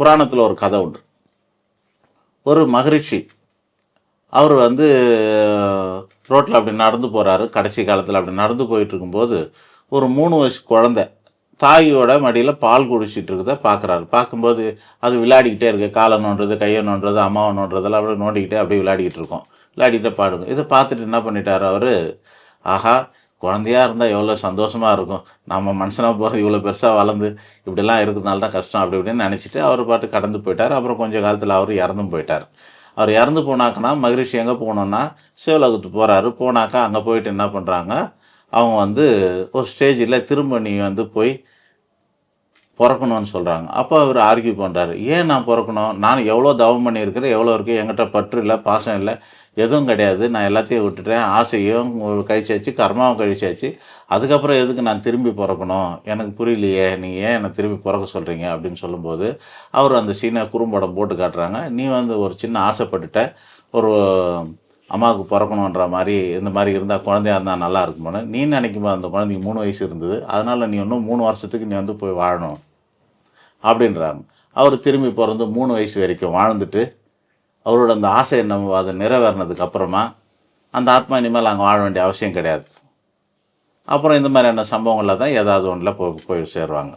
புராணத்தில் ஒரு கதை உண்டு. ஒரு மகரிஷி அவர் வந்து ரோட்டில் அப்படி நடந்து போகிறாரு கடைசி காலத்தில் அப்படி நடந்து போயிட்டு இருக்கும்போது ஒரு மூணு வயசு குழந்தை தாயோட மடியில் பால் குடிச்சிட்டு இருக்கிறத பார்க்குறாரு பார்க்கும்போது அது விளையாடிக்கிட்டே இருக்கு. காலை நோண்டுறது கையை நோண்டுறது அம்மாவை நோண்டுறதெல்லாம் அப்படியே நோண்டிக்கிட்டே அப்படியே விளையாடிக்கிட்டு இருக்கோம். விளையாடிக்கிட்டே பாடுங்க இதை பார்த்துட்டு என்ன பண்ணிட்டார் அவர்? ஆஹா குழந்தையா இருந்தால் எவ்வளோ சந்தோஷமாக இருக்கும். நம்ம மனுஷனாக போகிறது இவ்வளோ பெருசாக வளர்ந்து இப்படிலாம் இருக்கிறதுனால தான் கஷ்டம் அப்படி இப்படின்னு நினச்சிட்டு அவர் பாட்டு கடந்து போயிட்டார். அப்புறம் கொஞ்சம் காலத்தில் அவர் இறந்தும் போயிட்டார். அவர் இறந்து போனாக்கன்னா மகிழ்ச்சி எங்கே போகணுன்னா சிவலோகத்து போகிறாரு போனாக்கா அங்கே போயிட்டு என்ன பண்ணுறாங்க அவங்க வந்து ஒரு ஸ்டேஜில் திரும்ப நீ வந்து போய் பிறக்கணும்னு சொல்கிறாங்க அப்போ அவர் ஆர்கியூ பண்ணுறாரு ஏன் நான் பிறக்கணும்? நான் எவ்வளோ தவம் பண்ணியிருக்கிறேன்? எவ்வளோ இருக்குது என்கிட்ட பற்று இல்லை பாசம் இல்லை. எதுவும் கிடையாது. நான் எல்லாத்தையும் விட்டுட்டேன். ஆசையும் கழிச்சாச்சு கர்மாவும் கழிச்சாச்சு. அதுக்கப்புறம் எதுக்கு நான் திரும்பி பிறக்கணும்? எனக்கு புரியலையே. நீங்கள் ஏன் என்னை திரும்பி பிறக்க சொல்கிறீங்க அப்படின்னு சொல்லும்போது அவர் அந்த சீனை குறும்படம் போட்டு காட்டுறாங்க. நீ வந்து ஒரு சின்ன ஆசைப்பட்டுட்ட. ஒரு அம்மாவுக்கு பிறக்கணுன்ற மாதிரி இந்த மாதிரி இருந்தால் குழந்தையா இருந்தால் நல்லா இருக்குமான்னு. நீ நினைக்கும்போது அந்த குழந்தைக்கு மூணு வயசு இருந்தது. அதனால் நீ இன்னும் மூணு வருஷத்துக்கு நீ வந்து போய் வாழணும். அப்படின்றாங்க. அவர் திரும்பி பிறந்து மூணு வயசு வரைக்கும் வாழ்ந்துட்டு அவரோட அந்த ஆசையை நம்ம அதை நிறைவேறினதுக்கு அப்புறமா அந்த ஆத்மா இனிமேல் அங்கே வாழ வேண்டிய அவசியம் கிடையாது. அப்புறம் இந்த மாதிரியான சம்பவங்களில் தான் ஏதாவது ஒன்றில் போய் போய் சேருவாங்க.